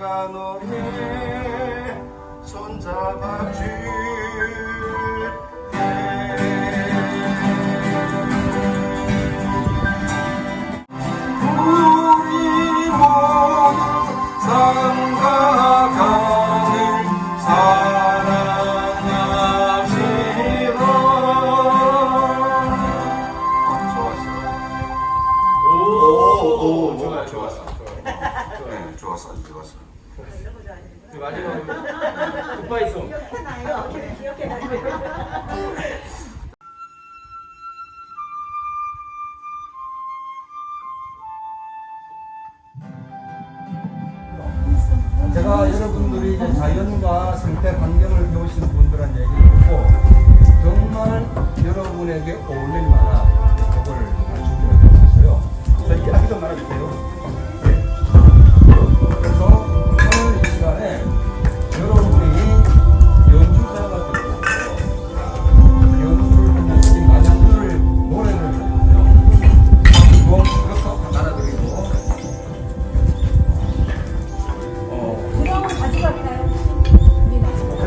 내가 너를 손잡아 줄 그 마지막으로 굿바이송. 제가 여러분들이 이제 자연과 생태 환경을 배우신 분들한 얘기를 듣고 정말 여러분에게 어울릴 만한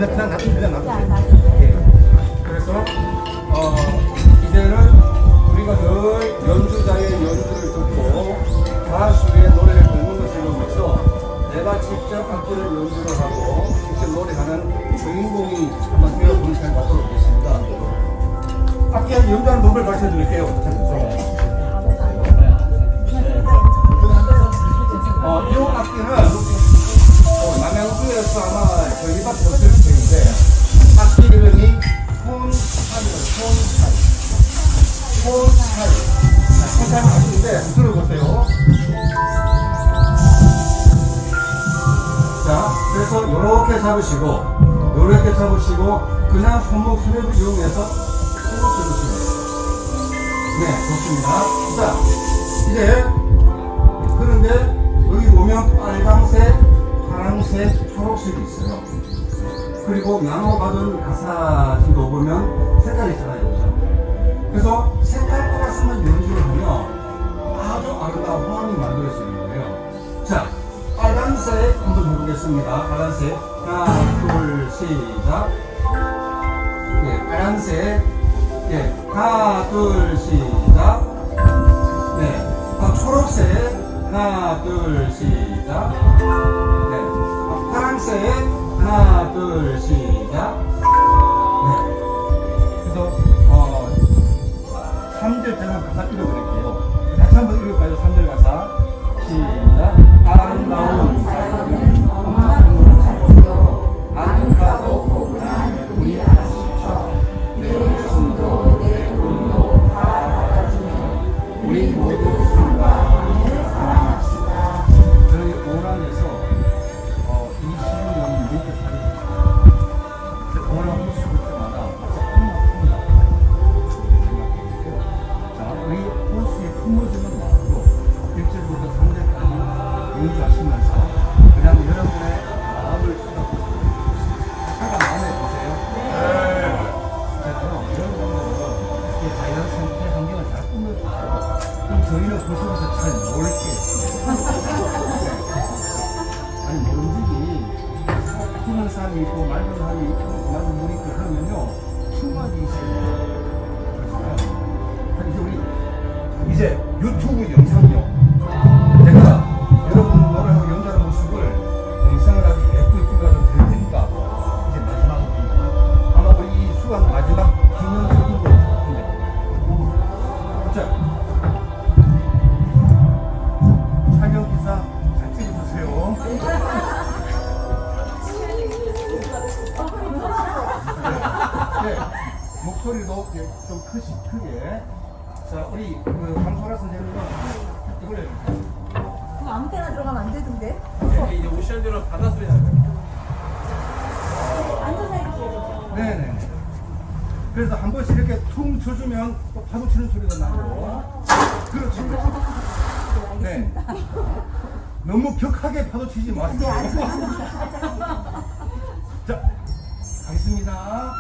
그냥 그냥 놔두면 그냥 놔두세요. 예. 그래서 어, 이제는 우리가 늘 연주자의 연주를 듣고 가수의 노래를 듣는 것을 위해서 내가 직접 악기를 연주를 하고 직접 노래하는 주인공이 한번 되어보는 시간 갖도록 하겠습니다. 악기 연주하는 법을 가르쳐 드릴게요. 어, 이 악기는 어, 남양주에서 아마 저희 밭에 없을 악 자, 그래서 이렇게 잡으시고 이렇게 잡으시고 그냥 손목 수레를 이용해서 손목 들으시면 돼요. 네, 좋습니다. 자, 이제 그런데 여기 보면 빨강색, 파란색, 초록색이 있어요. 그리고 나눠 받은 가사지도 보면 색깔이 있잖아요. 그래서 색깔 따라서만 연주를 하면 아주 아름다운 화음이 만들어지는 거예요. 자, 빨간색 한번 해보겠습니다. 빨간색. 하나, 둘, 시작. 네, 빨간색. 네, 하나, 둘, 시작. 네, 아, 초록색. 하나, 둘, 시작. 네, 아, 파란색. 하나, 둘, 시작. 가 가사 읽어드릴게요. 같이 한번 읽을까요? 3절 가사. 시작. 아름다운 자연은 엄마는 같지요. 아름다도 포근한 우리 아시죠. 내 숨도 내 꿈도 다 받아주며 우리 모두 삶과 하늘을 사랑합시다. 저희 오란에서 어, 20년 넘게 살고 있어요. 오란 호수 볼 놀게요. 네. 아니, 뭔지 푸는 산이 있고 맑은 산이 있고 목소리도 예, 좀 크시, 크게. 자, 우리 그 강소라 선생님은 이걸 해주세요. 그거 아무 때나 들어가면 안 되던데? 여기 이제 오션 들어 바다 소리 나요. 앉아서 되죠? 네네. 그래서 한 번씩 이렇게 퉁 쳐주면 또 파도 치는 소리가 나고. 그렇죠. 그렇죠. 네. 너무 격하게 파도 치지 마세요. 네, 알겠습니다. 자, 가겠습니다.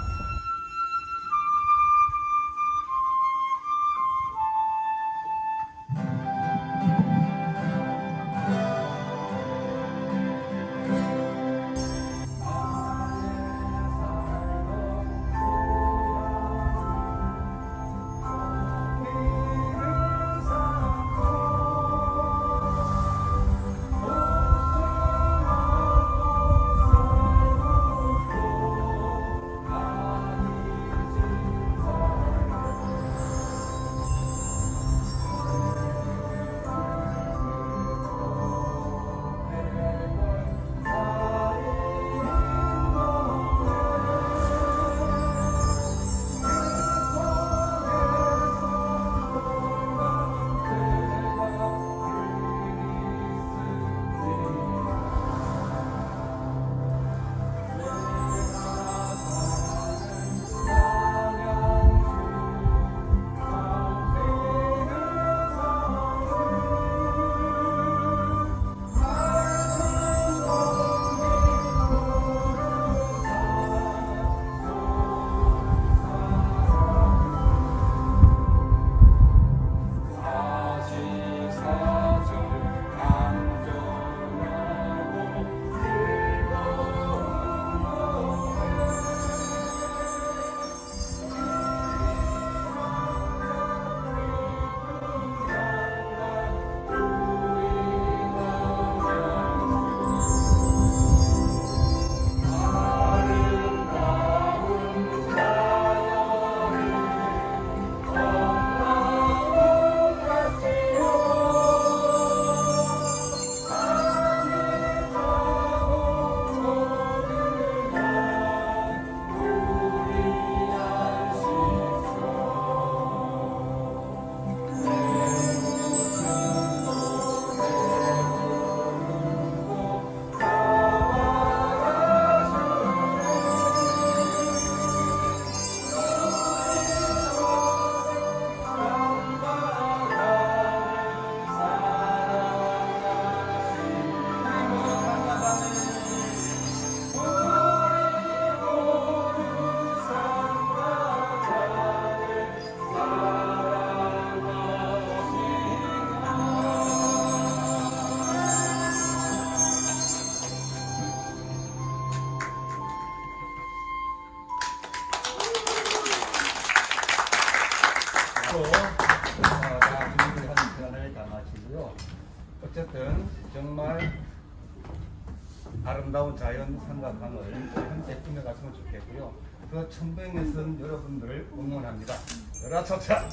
어쨌든 정말 아름다운 자연 삼각함을 함께 꾸며갔으면 좋겠고요. 그 천부행에선 여러분들을 응원합니다. 으라차차!